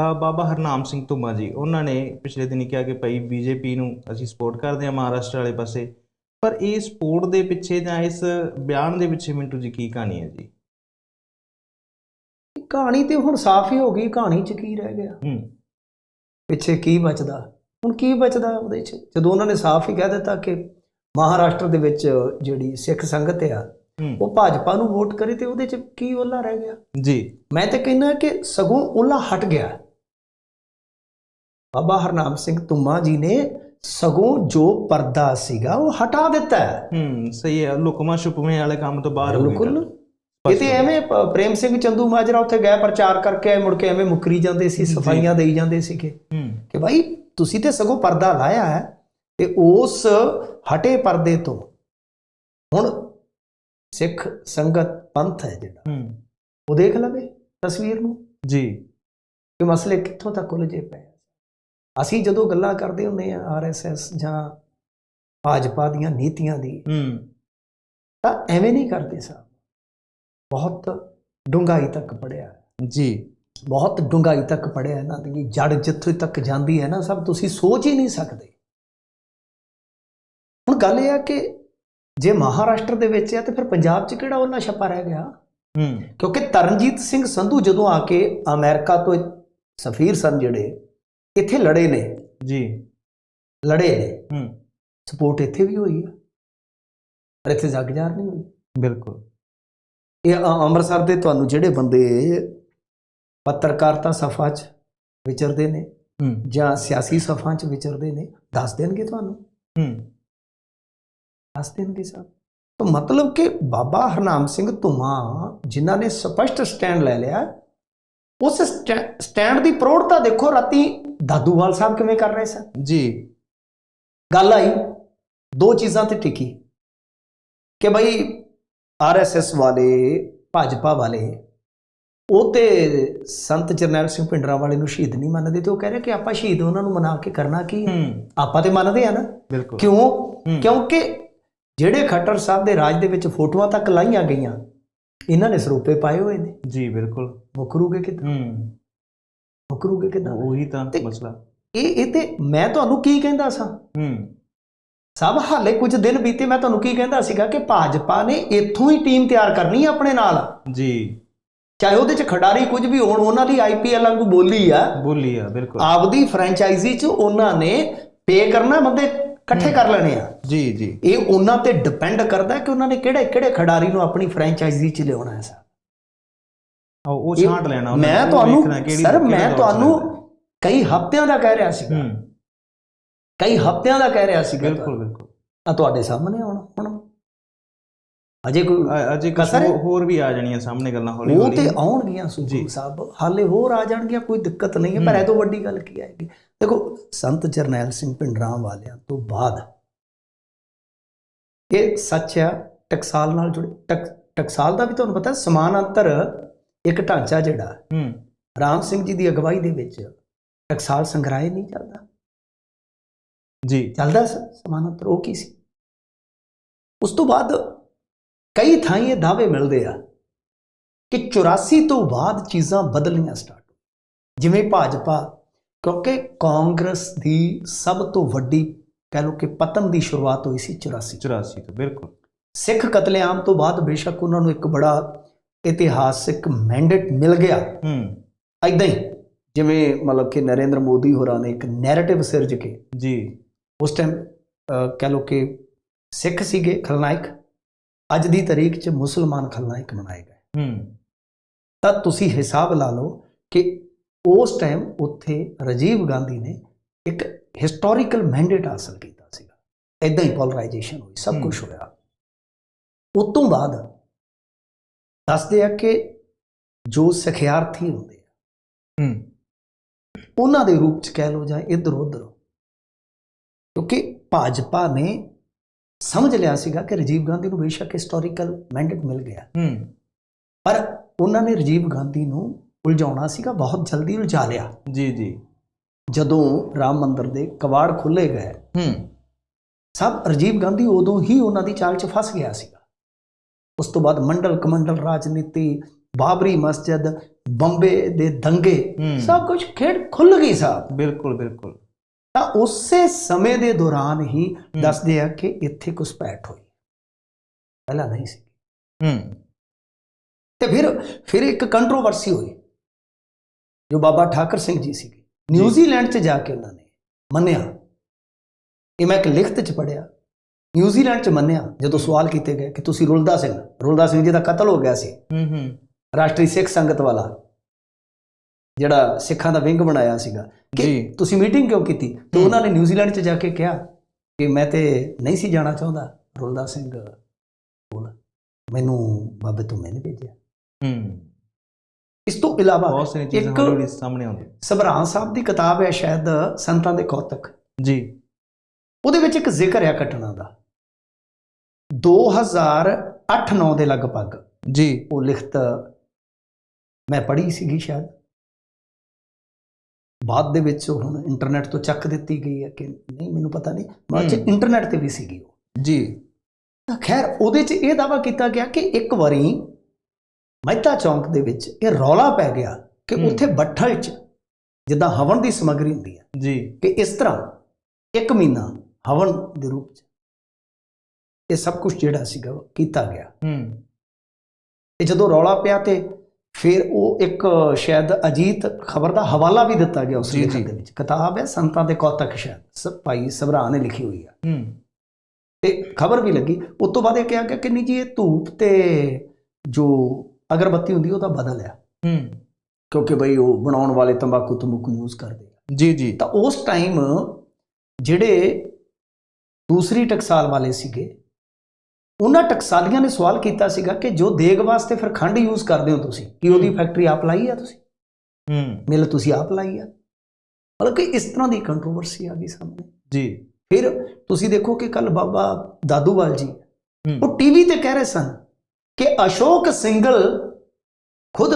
ਬਾਬਾ ਹਰਨਾਮ ਸਿੰਘ ਧੁੰਮਾ ਜੀ ਉਹਨਾਂ ਨੇ ਪਿਛਲੇ ਦਿਨੀ ਕਿਹਾ ਕਿ ਭਾਈ ਬੀਜੇਪੀ ਨੂੰ ਅਸੀਂ ਸਪੋਰਟ ਕਰਦੇ ਹਾਂ ਮਹਾਰਾਸ਼ਟਰ ਵਾਲੇ ਪਾਸੇ ਪਰ ਇਹ ਸਪੋਰਟ ਦੇ ਪਿੱਛੇ ਜਾਂ ਇਸ ਬਿਆਨ ਦੇ ਪਿੱਛੇ ਮਿੰਟੂ ਜੀ ਕੀ ਕਹਾਣੀ ਹੈ ਜੀ? ਕਹਾਣੀ ਤੇ ਹੁਣ ਸਾਫ਼ ਹੀ ਹੋ ਗਈ ਕਹਾਣੀ 'ਚ ਕੀ ਰਹਿ ਗਿਆ? ਹੂੰ। ਪਿੱਛੇ ਕੀ ਬਚਦਾ? ਹੁਣ ਕੀ ਬਚਦਾ ਉਹਦੇ 'ਚ? ਜਦੋਂ ਉਹਨਾਂ ਨੇ ਸਾਫ਼ ਹੀ ਕਹਿ ਦਿੱਤਾ ਕਿ ਮਹਾਰਾਸ਼ਟਰ ਦੇ ਵਿੱਚ ਜਿਹੜੀ ਸਿੱਖ ਸੰਗਤ ਆ ਉਹ ਭਾਜਪਾ ਨੂੰ ਵੋਟ ਕਰੇ ਤੇ ਉਹਦੇ 'ਚ ਕੀ ਉਹਲਾ ਰਹਿ ਗਿਆ? ਜੀ। ਮੈਂ ਤੇ ਕਹਿੰਦਾ ਕਿ ਸਗੋਂ ਉਹਲਾ ਹਟ ਗਿਆ। ਬਾਬਾ ਹਰਨਾਮ ਸਿੰਘ ਤੁਮਾ ਜੀ ਨੇ ਸਗੋਂ ਜੋ ਪਰਦਾ ਸੀਗਾ ਉਹ ਹਟਾ ਦਿੱਤਾ ਹੈ। ਹੂੰ ਸਹੀ ਹੈ। ਲੁਕਮਾ ਛੁਪਵੇਂ ਵਾਲੇ ਕੰਮ ਤੋਂ ਬਾਹਰ ਹੋ ਗਏ ਬਿਲਕੁਲ। ਗੱਲ। ਇਹ ਤੇ ਐਵੇਂ ਪ੍ਰੇਮ ਸਿੰਘ ਚੰਦੂ ਮਾਜਰਾ ਉੱਥੇ ਗਏ ਪ੍ਰਚਾਰ ਕਰਕੇ ਆਏ ਮੁੜ ਕੇ ਐਵੇਂ ਮੁਕਰੀ ਜਾਂਦੇ ਸੀ ਸਫਾਈਆਂ ਦੇਈ ਜਾਂਦੇ ਸੀਗੇ। ਹੂੰ। ਕਿ ਭਾਈ ਤੁਸੀਂ ਤੇ ਸਗੋਂ ਪਰਦਾ ਲਾਇਆ ਹੈ ਤੇ ਉਸ ਹਟੇ ਪਰਦੇ ਤੋਂ ਹੁਣ ਸਿੱਖ ਸੰਗਤ ਪੰਥ ਹੈ ਜਿਹੜਾ। ਉਹ ਦੇਖ ਲਵੇ ਤਸਵੀਰ ਨੂੰ। ਜੀ। ਕਿ ਮਸਲੇ ਕਿੱਥੋਂ ਤੱਕ ਉਲਝੇ ਪਏ। ਅਸੀਂ ਜਦੋਂ ਗੱਲਾਂ ਕਰਦੇ ਹੁੰਦੇ ਆ ਆਰਐਸਐਸ ਜਾਂ ਭਾਜਪਾ ਦੀਆਂ ਨੀਤੀਆਂ ਦੀ ਹੂੰ। ਤਾਂ ਐਵੇਂ ਨਹੀਂ ਕਰਦੇ ਸਾਹਿਬ ਬਹੁਤ ਡੂੰਘਾਈ ਤੱਕ ਪੜਿਆ ਜੀ। ਬਹੁਤ ਡੂੰਘਾਈ ਤੱਕ ਪੜਿਆ ਇਹਨਾਂ ਦੀ। ਜੜ ਜਿੱਥੇ ਤੱਕ ਜਾਂਦੀ ਹੈ ਨਾ ਸਭ ਤੁਸੀਂ ਸੋਚ ਹੀ ਨਹੀਂ ਸਕਦੇ। ਹੁਣ ਗੱਲ ਇਹ ਆ ਕਿ ਜੇ ਮਹਾਰਾਸ਼ਟਰ ਦੇ ਵਿੱਚ ਆ ਤੇ ਫਿਰ ਪੰਜਾਬ 'ਚ ਕਿਹੜਾ ਉਹਨਾਂ ਛਪਾ ਰਹਿ ਗਿਆ? ਹੂੰ। ਕਿਉਂਕਿ ਤਰਨਜੀਤ ਸਿੰਘ ਸੰਧੂ ਜਦੋਂ ਆ ਕੇ ਅਮਰੀਕਾ ਤੋਂ ਸਫੀਰ ਸਨ ਜਿਹੜੇ ਇੱਥੇ ਲੜੇ ਨੇ। ਜੀ। ਲੜੇ ਨੇ। ਹੂੰ। ਸਪੋਰਟ ਇੱਥੇ ਵੀ ਹੋਈ ਆ। ਪਰ ਇੱਥੇ ਜਗਜਾਰ ਨਹੀਂ ਹੋਈ। ਬਿਲਕੁਲ। ਇਹ ਅੰਮ੍ਰਿਤਸਰ ਦੇ ਤੁਹਾਨੂੰ ਜਿਹੜੇ ਬੰਦੇ ਪੱਤਰਕਾਰਤਾ ਸਫਾ 'ਚ ਵਿਚਰਦੇ ਨੇ ਹੂੰ। ਜਾਂ ਸਿਆਸੀ ਸਫਾ 'ਚ ਵਿਚਰਦੇ ਨੇ ਦੱਸ ਦੇਣਗੇ ਤੁਹਾਨੂੰ? ਹੂੰ। ਦੱਸ ਦੇਣਗੇ ਸਭ ਤਾਂ ਮਤਲਬ ਕਿ ਬਾਬਾ ਹਰਨਾਮ ਸਿੰਘ ਧੁਮਾ ਜਿਨ੍ਹਾਂ ਨੇ ਸਪਸ਼ਟ ਸਟੈਂਡ ਲੈ ਲਿਆ ਉਸ ਸਟੈ- ਸਟੈਂਡ ਦੀ ਪ੍ਰੋੜਤਾ ਦੇਖੋ ਰਾਤੀ ਦਾਦੂਵਾਲ ਸਾਹਿਬ ਕਿਵੇਂ ਕਰ ਰਹੇ ਸਨ? ਜੀ। ਗੱਲ ਆਈ ਦੋ ਚੀਜ਼ਾਂ ਤੇ ਟਿਕੀ। ਕਿ ਭਾਈ ਆਰਐਸਐਸ ਵਾਲੇ ਭਾਜਪਾ ਵਾਲੇ ਉਹ ਤੇ ਸੰਤ ਜਰਨੈਲ ਸਿੰਘ ਭਿੰਡਰਾਂ ਵਾਲੇ ਨੂੰ ਸ਼ਹੀਦ ਨਹੀਂ ਮੰਨਦੇ ਤੇ ਉਹ ਕਹਿ ਰਹੇ ਕਿ ਆਪਾਂ ਸ਼ਹੀਦ ਉਹਨਾਂ ਨੂੰ ਮਨਾ ਕੇ ਕਰਨਾ ਕੀ ਆਪਾਂ ਤੇ ਮੰਨਦੇ ਆ ਨਾ। ਬਿਲਕੁਲ। ਕਿਉਂ। ਕਿਉਂਕਿ ਜਿਹੜੇ ਖੱਟਰ ਸਾਹਿਬ ਦੇ ਰਾਜ ਦੇ ਵਿੱਚ ਫੋਟੋਆਂ ਤੱਕ ਲਾਈਆਂ ਗਈਆਂ ਇਹਨਾਂ ਨੇ ਸਰੂਪੇ ਪਾਏ ਹੋਏ ਨੇ। ਜੀ ਬਿਲਕੁਲ। ਮੁਕਰੂਗੇ ਕਿਦਾਂ? ਹੂੰ। ਮੁਕਰੂਗੇ ਕਿਦਾਂ? ਉਹੀ ਤਾਂ ਤੇ- ਮਸਲਾ। ਇਹ ਇਹ ਤੇ ਮੈਂ ਤੁਹਾਨੂੰ ਕੀ ਕਹਿੰਦਾ ਸਾਂ? ਹੂੰ। ਸਭ ਹਾਲੇ ਕੁਝ ਦਿਨ ਬੀਤੇ ਮੈਂ ਤੁਹਾਨੂੰ ਕੀ ਕਹਿੰਦਾ ਸੀਗਾ ਕਿ ਭਾਜਪਾ ਨੇ ਇੱਥੋਂ ਹੀ ਟੀਮ ਤਿਆਰ ਕਰਨੀ ਹੈ ਆਪਣੇ ਨਾਲ। ਜੀ। ਚਾਹੇ ਉਹਦੇ ਚ ਖਿਡਾਰੀ ਕੁਝ ਵੀ ਹੋਣ ਉਹਨਾਂ ਦੀ ਆਈਪੀਐਲ ਵਾਂਗੂ ਬੋਲੀ ਆ। ਬੋਲੀ ਆ ਬਿਲਕੁਲ। ਆਪਦੀ ਫਰੈਂਚਾਈਜ਼ੀ ਚ ਉਹਨਾਂ ਨੇ ਪੇ ਕਰਨਾ ਬੰਦੇ ਇਕੱਠੇ ਕਰ ਲੈਣੇ ਆ। ਜੀ ਜੀ। ਇਹ ਉਹਨਾਂ ਤੇ ਡਿਪੈਂਡ ਕਰਦਾ ਕਿ ਉਹਨਾਂ ਨੇ ਕਿਹੜੇ ਕਿਹੜੇ ਖਿਡਾਰੀ ਨੂੰ ਆਪਣੀ ਫਰੈਂਚਾਈਜ਼ੀ ਚ ਲਿਆਉਣਾ ਹੈ ਸਰ। ਉਹ ਉਹ ਛਾਂਟ ਲੈਣਾ ਮੈਂ ਉਹ ਤੁਹਾਨੂੰ ਸਰ ਮੈਂ ਤੁਹਾਨੂੰ ਕਈ ਹਫ਼ਤਿਆਂ ਦਾ ਕਹਿ ਰਿਹਾ ਸੀ ਕਈ ਹਫ਼ਤਿਆਂ ਦਾ ਕਹਿ ਰਿਹਾ ਸੀ ਬਿਲਕੁਲ ਬਿਲਕੁਲ। ਆ ਤੁਹਾਡੇ ਸਾਹਮਣੇ ਆਉਣਾ ਹੁਣ। ਅਜੇ ਕੋਈ ਅਜੇ ਕਸਰ? ਹੋਰ ਵੀ ਆ ਜਾਣੀਆਂ ਸਾਹਮਣੇ ਗੱਲਾਂ ਹੌਲੀ ਉਹ ਹੌਲੀ। ਤੇ ਆਉਣਗੀਆਂ ਜੀ। ਸੁਖੂ ਸਾਹਿਬ ਹਾਲੇ ਹੋਰ ਆ ਜਾਣਗੀਆਂ ਕੋਈ ਦਿੱਕਤ ਨਹੀਂ ਹੈ ਪਰ। ਇਹ ਤੋਂ ਵੱਡੀ ਗੱਲ ਕੀ ਆਏਗੀ? ਦੇਖੋ ਸੰਤ ਜਰਨੈਲ ਸਿੰਘ ਭਿੰਡਰਾਂ ਵਾਲਿਆਂ ਤੋਂ ਬਾਅਦ ਇਹ ਸੱਚ ਆ ਟਕਸਾਲ ਨਾਲ ਜੁੜੇ ਟਕ- ਟਕਸਾਲ ਦਾ ਵੀ ਤੁਹਾਨੂੰ ਪਤਾ ਸਮਾਨਾਂਤਰ ਇੱਕ ਢਾਂਚਾ ਜਿਹੜਾ ਹੂੰ। ਰਾਮ ਸਿੰਘ ਜੀ ਦੀ ਅਗਵਾਈ ਦੇ ਵਿੱਚ ਟਕਸਾਲ ਸੰਗ੍ਰਹਿ ਨਹੀਂ ਚੱਲਦਾ। ਜੀ। ਚੱਲਦਾ ਸਮਾਨਾਂਤਰ ਉਹ ਕੀ ਸੀ? ਉਸ ਤੋਂ ਬਾਅਦ ਕਈ ਥਾਈਂ ਇਹ ਦਾਅਵੇ ਮਿਲਦੇ ਆ ਕਿ 84 ਤੋਂ ਬਾਅਦ ਚੀਜ਼ਾਂ ਬਦਲਣੀਆਂ ਸਟਾਰਟ ਜਿਵੇਂ ਭਾਜਪਾ ਕਿਉਂਕਿ ਕਾਂਗਰਸ ਦੀ ਸਭ ਤੋਂ ਵੱਡੀ ਕਹਿ ਲਓ ਕਿ ਪਤਨ ਦੀ ਸ਼ੁਰੂਆਤ ਹੋਈ ਸੀ 84 84 ਤੋਂ ਬਿਲਕੁਲ। ਸਿੱਖ ਕਤਲੇਆਮ ਤੋਂ ਬਾਅਦ ਬੇਸ਼ੱਕ ਉਹਨਾਂ ਨੂੰ ਇੱਕ ਬੜਾ ਇਤਿਹਾਸਿਕ ਮੈਂਡੇਟ ਮਿਲ ਗਿਆ। ਹੂੰ। ਐਦਾਂ ਹੀ ਜਿਵੇਂ ਮਤਲਬ ਕਿ ਨਰਿੰਦਰ ਮੋਦੀ ਹੋਰਾਂ ਨੇ ਇੱਕ ਨੈਰੇਟਿਵ ਸਿਰਜ ਕੇ ਜੀ। ਉਸ ਟਾਈਮ ਕਹਿ ਲਓ ਕਿ ਸਿੱਖ ਸੀਗੇ ਖਲਨਾਇਕ ਅੱਜ ਦੀ ਤਾਰੀਖ 'ਚ ਮੁਸਲਮਾਨ ਖਲਨਾਇਕ ਬਣਾਏ ਗਏ। ਹੂੰ। ਤਾਂ ਤੁਸੀਂ ਹਿਸਾਬ ਲਾ ਲਓ ਕਿ ਉਸ ਟਾਈਮ ਉੱਥੇ ਰਾਜੀਵ ਗਾਂਧੀ ਨੇ ਇੱਕ ਹਿਸਟੋਰੀਕਲ ਮੈਂਡੇਟ ਹਾਸਲ ਕੀਤਾ ਸੀਗਾ। ਇਦਾਂ ਹੀ ਪੋਲਰਾਈਜੇਸ਼ਨ ਹੋਈ ਸਭ। ਕੁਝ ਹੋਇਆ। ਉਸ ਤੋਂ ਬਾਅਦ ਦੱਸਦੇ ਆ ਕਿ ਜੋ ਸਿਖਿਆਰਥੀ ਹੁੰਦੇ ਆ ਹੂੰ। ਉਹਨਾਂ ਦੇ ਰੂਪ ਚ ਕਹਿ ਲਓ ਜਾਂ ਇੱਧਰ ਉੱਧਰ ਕਿਉਂਕਿ ਭਾਜਪਾ ਨੇ ਸਮਝ ਲਿਆ ਸੀਗਾ ਕਿ ਰਾਜੀਵ ਗਾਂਧੀ ਨੂੰ ਬੇਸ਼ੱਕ ਹਿਸਟੋਰੀਕਲ ਮੈਂਡੇਟ ਮਿਲ ਗਿਆ। ਹੂੰ। ਪਰ ਉਹਨਾਂ ਨੇ ਰਾਜੀਵ ਗਾਂਧੀ ਨੂੰ ਉਲਝਾਉਣਾ ਸੀਗਾ ਬਹੁਤ ਜਲਦੀ ਉਲਝਾ ਲਿਆ। ਜੀ ਜੀ। ਜਦੋਂ ਰਾਮ ਮੰਦਿਰ ਦੇ ਕਵਾੜ ਖੁੱਲੇ ਗਏ ਹੂੰ। ਸਭ ਰਾਜੀਵ ਗਾਂਧੀ ਉਦੋਂ ਹੀ ਉਹਨਾਂ ਦੀ ਚਾਲ 'ਚ ਫਸ ਗਿਆ ਸੀਗਾ। ਉਸ ਤੋਂ ਬਾਅਦ ਮੰਡਲ ਕਮੰਡਲ ਰਾਜਨੀਤੀ ਬਾਬਰੀ ਮਸਜਿਦ ਬੰਬੇ ਦੇ ਦੰਗੇ। ਸਭ ਕੁਝ ਖੇਡ ਖੁੱਲ ਗਈ ਸਾਹਿਬ ਬਿਲਕੁਲ ਬਿਲਕੁਲ। ਤਾਂ ਉਸੇ ਸਮੇਂ ਦੇ ਦੌਰਾਨ ਹੀ ਦੱਸਦੇ ਆ ਕਿ ਇੱਥੇ ਘੁਸਪੈਠ ਹੋਈ। ਪਹਿਲਾਂ ਨਹੀਂ ਸੀ। ਹੂੰ। ਤੇ ਫਿਰ ਫਿਰ ਇੱਕ ਕੰਟਰੋਵਰਸੀ ਹੋਈ ਜੋ ਬਾਬਾ ਠਾਕਰ ਸਿੰਘ ਜੀ ਸੀਗੇ। ਨਿਊਜ਼ੀਲੈਂਡ 'ਚ ਜਾ ਕੇ ਉਹਨਾਂ ਨੇ ਮੰਨਿਆ। ਇਹ ਮੈਂ ਇੱਕ ਲਿਖਤ 'ਚ ਪੜਿਆ ਨਿਊਜ਼ੀਲੈਂਡ 'ਚ ਮੰਨਿਆ ਜਦੋਂ ਸਵਾਲ ਕੀਤੇ ਗਏ ਕਿ ਤੁਸੀਂ ਰੁਲਦਾ ਸਿੰਘ ਰੁਲਦਾ ਸਿੰਘ ਜੀ ਦਾ ਕਤਲ ਹੋ ਗਿਆ ਸੀ। ਹੂੰ ਹੂੰ। ਰਾਸ਼ਟਰੀ ਸਿੱਖ ਸੰਗਤ ਵਾਲਾ ਜਿਹੜਾ ਸਿੱਖਾਂ ਦਾ ਵਿੰਗ ਬਣਾਇਆ ਸੀਗਾ। ਕਿ। ਤੁਸੀਂ ਮੀਟਿੰਗ ਕਿਉਂ ਕੀਤੀ? ਤੇ ਉਹਨਾਂ ਨੇ ਨਿਊਜ਼ੀਲੈਂਡ 'ਚ ਜਾ ਕੇ ਕਿਹਾ ਕਿ ਮੈਂ ਤੇ ਨਹੀਂ ਸੀ ਜਾਣਾ ਚਾਹੁੰਦਾ ਰੁਲਦਾ ਸਿੰਘ ਕੋਲ। ਮੈਨੂੰ ਬਾਬੇ ਤੋਂ ਮੈਨੇ ਭੇਜਿਆ। ਹੂੰ। ਇਸ ਤੋਂ ਇਲਾਵਾ ਬਹੁਤ ਸਾਰੀਆਂ ਚੀਜ਼ਾਂ ਸਾਹਮਣੇ ਆਉਂਦੀਆਂ। ਸਭਰਾਂ ਸਾਹਿਬ ਦੀ ਕਿਤਾਬ ਹੈ ਸ਼ਾਇਦ ਸੰਤਾਂ ਦੇ ਕੌਤਕ। ਜੀ। ਉਹਦੇ ਵਿੱਚ ਇੱਕ ਜ਼ਿਕਰ ਹੈ ਘਟਨਾ ਦਾ। 2008-9 ਦੇ ਲਗਭਗ ਜੀ। ਉਹ ਲਿਖਤ ਮੈਂ ਪੜ੍ਹੀ ਸੀਗੀ ਸ਼ਾਇਦ। ਬਾਅਦ ਦੇ ਵਿੱਚ ਉਹ ਹੁਣ ਇੰਟਰਨੈਟ ਤੋਂ ਚੱਕ ਦਿੱਤੀ ਗਈ ਹੈ ਕਿ ਨਹੀਂ ਮੈਨੂੰ ਪਤਾ ਨਹੀਂ। ਬਾਅਦ ਚ। ਇੰਟਰਨੈਟ ਤੇ ਵੀ ਸੀਗੀ ਉਹ। ਜੀ। ਤਾਂ ਖੈਰ ਉਹਦੇ 'ਚ ਇਹ ਦਾਵਾ ਕੀਤਾ ਗਿਆ ਕਿ ਇੱਕ ਵਾਰੀ ਮਹਿਤਾ ਚੌਂਕ ਦੇ ਵਿੱਚ ਇਹ ਰੌਲਾ ਪੈ ਗਿਆ ਕਿ। ਉੱਥੇ ਬੱਠਲ 'ਚ ਜਿੱਦਾਂ ਹਵਨ ਦੀ ਸਮੱਗਰੀ ਹੁੰਦੀ ਹੈ ਜੀ। ਕਿ ਇਸ ਤਰ੍ਹਾਂ ਇੱਕ ਮਹੀਨਾ ਹਵਨ ਦੇ ਰੂਪ 'ਚ ਇਹ ਸਭ ਕੁਝ ਜਿਹੜਾ ਸੀਗਾ ਕੀਤਾ ਗਿਆ। ਹੂੰ। ਤੇ ਜਦੋਂ ਰੌਲਾ ਪਿਆ ਤੇ ਫਿਰ ਉਹ ਇੱਕ ਸ਼ਾਇਦ ਅਜੀਤ ਖਬਰ ਦਾ ਹਵਾਲਾ ਵੀ ਦਿੱਤਾ ਗਿਆ ਉਸ ਜੀ। ਦੇ ਵਿੱਚ। ਕਿਤਾਬ ਹੈ ਸੰਤਾਂ ਦੇ ਕੌਤਕ ਸ਼ਾਇਦ। ਭਾਈ ਸਭਰਾ ਨੇ ਲਿਖੀ ਹੋਈ ਹੈ ਹੂੰ। ਤੇ ਖਬਰ ਵੀ ਲੱਗੀ। ਉਸ ਤੋਂ ਬਾਅਦ ਇਹ ਕਿਹਾ ਗਿਆ ਕਿ ਨਹੀਂ ਜੀ ਇਹ ਧੂਪ ਤੇ ਜੋ ਅਗਰਬੱਤੀ ਹੁੰਦੀ ਉਹਦਾ ਬਦਲ ਆ। ਹੂੰ। ਕਿਉਂਕਿ ਬਈ ਉਹ ਬਣਾਉਣ ਵਾਲੇ ਤੰਬਾਕੂ ਤੰਬਾਕੂ ਯੂਜ਼ ਕਰਦੇ ਆ। ਜੀ ਜੀ। ਤਾਂ ਉਸ ਟਾਈਮ ਜਿਹੜੇ ਦੂਸਰੀ ਟਕਸਾਲ ਵਾਲੇ ਸੀਗੇ ਉਹਨਾਂ ਟਕਸਾਲੀਆਂ ਨੇ ਸਵਾਲ ਕੀਤਾ ਸੀਗਾ ਕਿ ਜੋ ਦੇਗ ਵਾਸਤੇ ਫਿਰ ਖੰਡ ਯੂਜ਼ ਕਰਦੇ ਹੋ ਤੁਸੀਂ ਕੀ ਉਹਦੀ ਫੈਕਟਰੀ ਆਪ ਲਾਈ ਆ ਤੁਸੀਂ? ਹੂੰ। ਮਿਲ ਤੁਸੀਂ ਆਪ ਲਾਈ ਆ? ਮਤਲਬ ਕਿ ਇਸ ਤਰ੍ਹਾਂ ਦੀ ਕੰਟਰੋਵਰਸੀ ਆ ਗਈ ਸਾਹਮਣੇ। ਜੀ। ਫਿਰ ਤੁਸੀਂ ਦੇਖੋ ਕਿ ਕੱਲ ਬਾਬਾ ਦਾਦੂਵਾਲ ਜੀ ਉਹ ਟੀਵੀ ਤੇ ਕਹਿ ਰਹੇ ਸਨ ਕਿ ਅਸ਼ੋਕ ਸਿੰਗਲ ਖੁਦ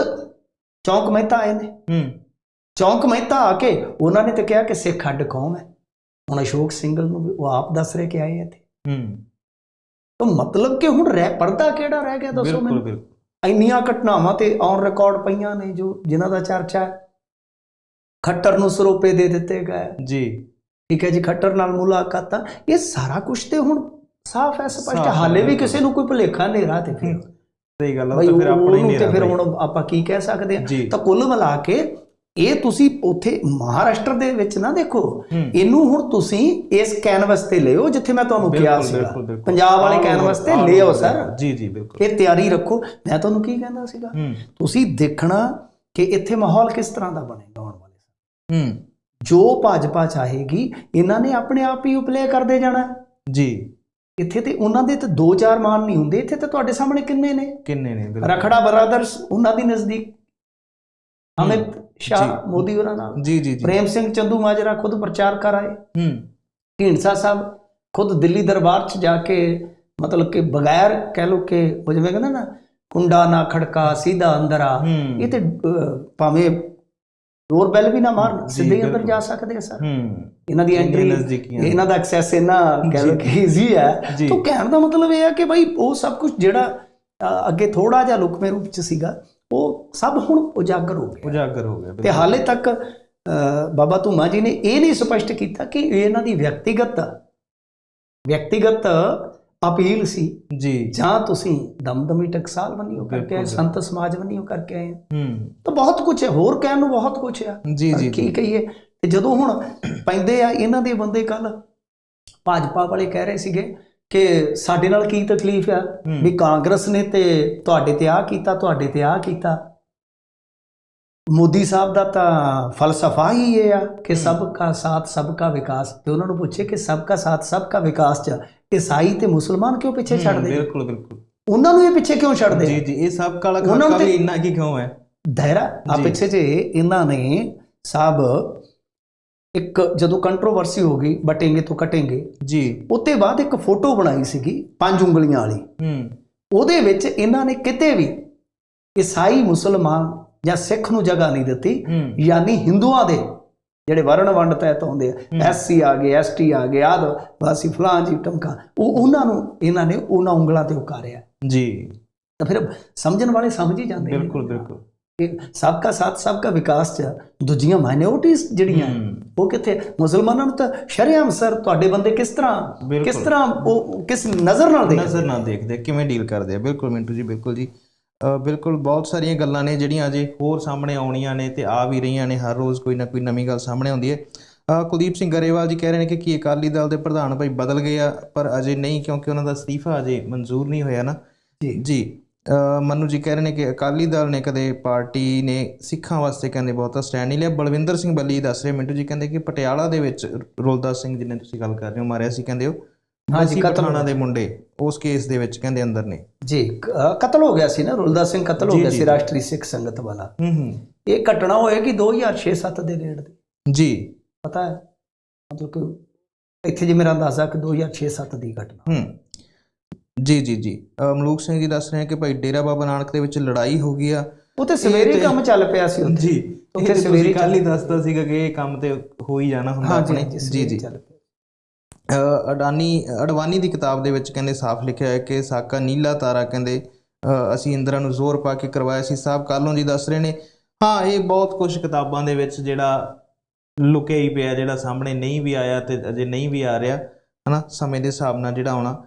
ਚੌਂਕ ਮਹਿਤਾ ਆਏ ਨੇ। ਹੂੰ। ਚੌਂਕ ਮਹਿਤਾ ਆ ਕੇ ਉਹਨਾਂ ਨੇ ਤੇ ਕਿਹਾ ਕਿ ਸਿੱਖ ਅੱਡ ਕੌਮ ਹੈ। ਹੁਣ ਅਸ਼ੋਕ ਸਿੰਗਲ ਨੂੰ ਵੀ ਉਹ ਆਪ ਦੱਸ ਰਹੇ ਕਿ ਆਏ ਇੱਥੇ। ਹੂੰ। ਤਾਂ ਮਤਲਬ ਕਿ ਹੁਣ ਰਹਿ ਪਰਦਾ ਕਿਹੜਾ ਰਹਿ ਗਿਆ ਦੱਸੋ ਬਿਲਕੁਲ ਮੈਨੂੰ? ਬਿਲਕੁਲ। ਇੰਨੀਆਂ ਘਟਨਾਵਾਂ ਤੇ ਔਨ ਰਿਕਾਰਡ ਪਈਆਂ ਨੇ ਜੋ ਜਿਨ੍ਹਾਂ ਦਾ ਚਰਚਾ ਹੈ। ਖੱਟਰ ਨੂੰ ਸਰੋਪੇ ਦੇ ਦਿੱਤੇ ਗਏ। ਜੀ। ਠੀਕ ਹੈ ਜੀ ਖੱਟਰ ਨਾਲ ਮੁਲਾਕਾਤਾਂ। ਇਹ ਸਾਰਾ ਕੁਝ ਤੇ ਹੁਣ ਸਾਫ਼ ਹੈ ਸਪਸ਼ਟ ਹੈ। ਹੈ, ਹਾਲੇ ਵੀ ਬਿਲਕੁਲ। ਕਿਸੇ ਨੂੰ ਕੋਈ ਭੁਲੇਖਾ ਨਹੀਂ ਰਹਾ ਤੇ ਫਿਰ। ਸਹੀ ਗੱਲ ਉਹ ਤਾਂ ਫਿਰ ਆਪਣਾ ਹੀ ਨਹੀਂ ਤੇ ਫਿਰ ਹੁਣ ਆਪਾਂ ਕੀ ਕਹਿ ਸਕਦੇ ਹਾਂ? ਤਾਂ ਕੁੱਲ ਮਿਲਾ ਕੇ ਇਹ ਤੁਸੀਂ ਉੱਥੇ ਮਹਾਰਾਸ਼ਟਰ ਦੇ ਵਿੱਚ ਨਾ ਦੇਖੋ। ਇਹਨੂੰ ਹੁਣ ਤੁਸੀਂ ਇਸ ਕੈਨਵਸ ਤੇ ਲਿਓ ਜਿੱਥੇ ਮੈਂ ਤੁਹਾਨੂੰ ਕਿਹਾ ਬਿਲਕੁਲ। ਪੰਜਾਬ ਵਾਲੇ ਕੈਨਵਸ ਤੇ ਲਿਓ ਸਰ। ਜੀ ਜੀ ਬਿਲਕੁਲ। ਇਹ ਤਿਆਰੀ ਰੱਖੋ। ਮੈਂ ਤੁਹਾਨੂੰ ਕੀ ਕਹਿੰਦਾ ਸੀਗਾ? ਤੁਸੀਂ ਦੇਖਣਾ ਕਿ ਇੱਥੇ ਮਾਹੌਲ ਕਿਸ ਤਰ੍ਹਾਂ ਦਾ ਬਣੇਗਾ ਆਉਣ ਵਾਲੇ ਸਮੇਂ ਹੂੰ। ਜੋ ਭਾਜਪਾ ਚਾਹੇਗੀ ਇਹਨਾਂ ਨੇ ਆਪਣੇ ਆਪ ਹੀ ਉਪਲੇ ਕਰਦੇ ਜਾਣਾ। ਜੀ। ਇੱਥੇ ਤੇ ਉਹਨਾਂ ਦੇ ਤੇ ਦੋ ਚਾਰ ਮਾਨ ਨਹੀਂ ਹੁੰਦੇ। ਇੱਥੇ ਤੇ ਤੁਹਾਡੇ ਸਾਹਮਣੇ ਕਿੰਨੇ ਨੇ? ਕਿੰਨੇ ਨੇ? ਰਖੜਾ ਬਰਾਦਰਸ ਉਹਨਾਂ ਦੀ ਨਜ਼ਦੀਕ ਅਮਿਤ ਸ਼ਾਹ। ਮੋਦੀ ਉਹਨਾਂ ਨਾਲ। ਜੀ ਜੀ ਜੀ। ਪ੍ਰੇਮ ਸਿੰਘ ਚੰਦੂ ਮਾਜਰਾ ਖੁਦ ਪ੍ਰਚਾਰ ਕਰ ਆਏ। ਹੂੰ ਢੀਂਡਸਾ ਸਾਹਿਬ ਖੁਦ ਦਿੱਲੀ ਦਰਬਾਰ 'ਚ ਜਾ ਕੇ ਮਤਲਬ ਕਿ ਬਗੈਰ ਕਹਿ ਲੋ ਕਿ ਉਹ ਜਿਵੇਂ ਕਹਿੰਦਾ ਨਾ ਕੁੰਡਾ ਨਾ ਖੜਕਾ ਸਿੱਧਾ ਅੰਦਰ ਆ। ਇਹ ਤੇ ਭਾਵੇਂ ਡੋਰ ਬੈਲ ਵੀ ਨਾ ਮਾਰਨ ਸਿੱਧੇ ਅੰਦਰ। ਜਾ ਸਕਦੇ ਆ ਸਰ। ਹੂੰ ਇਹਨਾਂ ਦੀ ਐਂਟਰੀ ਇਹਨਾਂ ਦਾ ਐਕਸੈਸ ਇਹਨਾਂ ਕਹਿ ਲੋ ਕਿ ਈਜ਼ੀ ਹੈ ਤਾਂ ਕਹਿਣ ਦਾ ਮਤਲਬ ਇਹ ਹੈ ਕਿ ਭਾਈ ਉਹ ਸਭ ਕੁਝ ਜਿਹੜਾ ਅੱਗੇ ਥੋੜਾ ਜਿਹਾ ਲੁਕਵੇਂ ਰੂਪ 'ਚ ਸੀਗਾ ਉਹ ਸਭ ਹੁਣ ਉਜਾਗਰ ਹੋ ਗਿਆ। ਉਜਾਗਰ ਹੋ ਗਿਆ ਤੇ। ਹਾਲੇ ਤੱਕ ਬਾਬਾ ਧੂਮਾ ਜੀ ਨੇ ਇਹ ਨਹੀਂ ਸਪਸ਼ਟ ਕੀਤਾ ਕਿ ਇਹ ਇਹਨਾਂ ਦੀ ਵਿਅਕਤੀਗਤ ਵਿਅਕਤੀਗਤ ਅਪੀਲ ਸੀ। ਜੀ। ਜਾਂ ਤੁਸੀਂ ਦਮਦਮੀ ਟਕਸਾਲ ਬੰਨਿਓ ਕਰਕੇ ਆਏ। ਸੰਤ ਸਮਾਜ ਬੰਨਿਓ ਕਰਕੇ ਆਏ। ਹੂੰ। ਤਾਂ ਬਹੁਤ ਕੁਝ ਹੈ ਹੋਰ ਕਹਿਣ ਨੂੰ ਬਹੁਤ ਕੁਝ ਹੈ। ਜੀ ਜੀ ਕੀ ਕਹੀਏ ਤੇ ਜਦੋਂ ਹੁਣ ਪੈਂਦੇ ਆ ਇਹਨਾਂ ਦੇ ਬੰਦੇ ਕੱਲ ਭਾਜਪਾ ਵਾਲੇ ਕਹਿ ਰਹੇ ਸੀਗੇ ਕਿ ਸਾਡੇ ਨਾਲ ਕੀ ਤਕਲੀਫ ਆ। ਵੀ ਕਾਂਗਰਸ ਨੇ ਤੇ ਤੁਹਾਡੇ ਤੇ ਆ ਕੀਤਾ ਤੁਹਾਡੇ ਤੇ ਆ ਕੀਤਾ। ਮੋਦੀ ਸਾਹਿਬ ਦਾ ਤਾਂ ਫਲਸਫਾ ਹੀ ਇਹ ਆ ਕਿ ਸਭ ਕਾ ਸਾਥ ਸਭ ਕਾ ਵਿਕਾਸ। ਤੇ ਉਹਨਾਂ ਨੂੰ ਪੁੱਛੇ ਕਿ ਸਭ ਕਾ ਸਾਥ ਸਭ ਕਾ ਵਿਕਾਸ ਚ ਈਸਾਈ ਤੇ ਮੁਸਲਮਾਨ ਕਿਉਂ ਪਿੱਛੇ ਛੱਡਦੇ? ਬਿਲਕੁਲ ਬਿਲਕੁਲ। ਉਹਨਾਂ ਨੂੰ ਇਹ ਪਿੱਛੇ ਕਿਉਂ ਛੱਡਦੇ? ਜੀ ਜੀ ਇਹ ਸਭ ਕਾਲਾ ਖਾਕਾ ਵੀ ਇੰਨਾ ਕੀ ਕਿਉਂ ਹੈ? ਦਾਇਰਾ ਆ। ਪਿੱਛੇ ਜੇ ਇਹਨਾਂ ਨੇ ਸਾਹਿਬ ਇੱਕ ਜਦੋਂ ਕੰਟਰੋਵਰਸੀ ਹੋ ਗਈ ਬਟेंगे ਤੋਂ ਕਟेंगे ਜੀ। ਉੱਤੇ ਬਾਅਦ ਇੱਕ ਫੋਟੋ ਬਣਾਈ ਸੀਗੀ ਪੰਜ ਉਂਗਲੀਆਂ ਵਾਲੀ। ਹੂੰ। ਉਹਦੇ ਵਿੱਚ ਇਹਨਾਂ ਨੇ ਕਿਤੇ ਵੀ ਈਸਾਈ ਮੁਸਲਮਾਨ ਜਾਂ ਸਿੱਖ ਨੂੰ ਜਗ੍ਹਾ ਨਹੀਂ ਦਿੱਤੀ ਹੂੰ। ਯਾਨੀ ਹਿੰਦੂਆਂ ਦੇ ਜਿਹੜੇ ਵਰਣ ਵੰਡ ਤਹਿਤ ਹੂੰ। ਆ ਐਸਸੀ ਆ ਗਏ ਐਸਟੀ ਆ ਗਏ ਆਦ ਵਾਸੀ ਫਲਾਂ ਜੀ ਟਮਕਾ। ਉਹ ਉਹਨਾਂ ਨੂੰ ਇਹਨਾਂ ਨੇ ਉਹਨਾਂ ਉਂਗਲਾਂ ਤੇ ਉਕਾਰਿਆ। ਜੀ। ਤਾਂ ਫਿਰ ਸਮਝਣ ਵਾਲੇ ਸਮਝ ਹੀ ਜਾਂਦੇ ਨੇ। ਬਿਲਕੁਲ ਬਿਲਕੁਲ। ਇਹ ਸਬਕਾ ਸਾਥ ਸਬਕਾ ਵਿਕਾਸ ਚ ਦੂਜੀਆਂ ਮਾਈਨੋਰਟੀਜ਼ ਜਿਹੜੀਆਂ। ਉਹ ਕਿੱਥੇ? ਮੁਸਲਮਾਨਾਂ ਨੂੰ ਤਾਂ ਸ਼ਰੀਆਮ ਸਰ ਤੁਹਾਡੇ ਬੰਦੇ ਕਿਸ ਤਰ੍ਹਾਂ। ਕਿਸ ਤਰ੍ਹਾਂ ਉਹ ਕਿਸ ਨਜ਼ਰ ਨਾਲ ਦੇਖਦੇ? ਨਜ਼ਰ ਨਾਲ ਦੇਖਦੇ ਕਿਵੇਂ ਡੀਲ ਕਰਦੇ ਆ? ਬਿਲਕੁਲ ਮਿੰਟੂ ਜੀ ਬਿਲਕੁਲ ਜੀ। ਬਿਲਕੁਲ ਬਹੁਤ ਸਾਰੀਆਂ ਗੱਲਾਂ ਨੇ ਜਿਹੜੀਆਂ ਅਜੇ ਹੋਰ ਸਾਹਮਣੇ ਆਉਣੀਆਂ ਨੇ ਤੇ ਆ ਵੀ ਰਹੀਆਂ ਨੇ ਹਰ ਰੋਜ਼ ਕੋਈ ਨਾ ਕੋਈ ਨਵੀਂ ਗੱਲ ਸਾਹਮਣੇ ਆਉਂਦੀ ਹੈ। ਕੁਲਦੀਪ ਸਿੰਘ ਗਰੇਵਾਲ ਜੀ ਕਹਿ ਰਹੇ ਨੇ ਕਿ ਕੀ ਅਕਾਲੀ ਦਲ ਦੇ ਪ੍ਰਧਾਨ ਭਾਈ ਬਦਲ ਗਏ ਆ ਪਰ ਅਜੇ ਨਹੀਂ ਕਿਉਂਕਿ ਉਹਨਾਂ ਦਾ ਅਸਤੀਫਾ ਅਜੇ ਮਨਜ਼ੂਰ ਨਹੀਂ ਹੋਇਆ ਨਾ। ਜੀ। ਮਨੂ ਜੀ ਕਹਿ ਰਹੇ ਨੇ ਕਿ ਅਕਾਲੀ ਦਲ ਨੇ ਕਦੇ ਪਾਰਟੀ ਨੇ ਸਿੱਖਾਂ ਵਾਸਤੇ ਕਹਿੰਦੇ ਬਹੁਤਾ ਸਟੈਂਡ ਨਹੀਂ ਲਿਆ। ਬਲਵਿੰਦਰ ਸਿੰਘ ਬੱਲੀ ਦੱਸ ਰਹੇ ਮਿੰਟੂ ਜੀ ਕਹਿੰਦੇ ਕਿ ਪਟਿਆਲਾ ਦੇ ਵਿੱਚ ਰੋਲਦਾਸ ਸਿੰਘ ਜਿਹਨੇ ਤੁਸੀਂ ਗੱਲ ਕਰ ਰਹੇ ਹੋ ਮਾਰਿਆ ਸੀ ਕਹਿੰਦੇ ਉਹ। ਹਾਂਜੀ, ਹਾਂਜੀ ਕਤਲ ਪਠਾਣਾ ਦੇ ਮੁੰਡੇ ਉਸ ਕੇਸ ਦੇ ਵਿੱਚ ਕਹਿੰਦੇ ਅੰਦਰ ਨੇ। ਜੀ ਕ- ਕਤਲ ਹੋ ਗਿਆ ਸੀ ਨਾ ਰੁਲਦਾਸ ਸਿੰਘ ਕਤਲ ਹੋ ਗਿਆ ਸੀ। ਰਾਸ਼ਟਰੀ ਸਿੱਖ ਸੰਗਤ ਵਾਲਾ। ਹੂੰ ਹੂੰ। ਇਹ ਘਟਨਾ ਹੋਏਗੀ 2006-7 ਦੇ ਨੇੜੇ ਦੀ ਜੀ। ਪਤਾ ਹੈ? ਮਤਲਬ ਕਿ ਇੱਥੇ ਜੀ ਮੇਰਾ ਅੰਦਾਜ਼ਾ ਕਿ 2006-7 ਦੀ ਘਟਨਾ। ਹੂੰ। ਜੀ ਜੀ ਜੀ। ਮਲੂਕ ਸਿੰਘ ਜੀ ਦੱਸ ਰਹੇ ਹਨ ਕਿ ਭਾਈ ਡੇਰਾ ਬਾਬਾ ਨਾਨਕ ਦੇ ਵਿੱਚ ਲੜਾਈ ਹੋ ਗਈ ਆ। ਉਹ ਤੇ ਸਵੇਰੇ ਹੀ ਕੰਮ ਚੱਲ ਪਿਆ ਸੀ ਉੱਥੇ। ਜੀ ਉੱਥੇ ਸਵੇਰੇ ਕੱਲ ਹੀ ਦੱਸਦਾ ਸੀਗਾ ਕਿ ਇਹ ਕੰਮ ਤੇ ਹੋ ਹੀ ਜਾਣਾ ਹੁੰਦਾ ਆਪਣੇ। ਜੀ ਜੀ। ਅਡਾਨੀ ਅਡਵਾਨੀ ਦੀ ਕਿਤਾਬ ਦੇ ਵਿੱਚ ਕਹਿੰਦੇ ਸਾਫ਼ ਲਿਖਿਆ ਹੈ ਕਿ ਸਾਕਾ ਨੀਲਾ ਤਾਰਾ ਕਹਿੰਦੇ ਅ, ਅਸੀਂ ਇੰਦਰਾ ਨੂੰ ਜ਼ੋਰ ਪਾ ਕੇ ਕਰਵਾਇਆ ਸੀ। ਸਾਹਿਬ ਕਾਲੋਂ ਜੀ ਦੱਸ ਰਹੇ ਨੇ ਹਾਂ ਇਹ ਬਹੁਤ ਕੁਝ ਕਿਤਾਬਾਂ ਦੇ ਵਿੱਚ ਜਿਹੜਾ ਲੁਕਿਆ ਹੀ ਪਿਆ ਜਿਹੜਾ ਸਾਹਮਣੇ ਨਹੀਂ ਵੀ ਆਇਆ ਤੇ ਅਜੇ ਨਹੀਂ ਵੀ ਆ ਰਿਹਾ ਹਨਾ ਸਮੇਂ ਦੇ ਹਿਸਾਬ ਨਾਲ ਜਿਹੜਾ ਆਉਣਾ।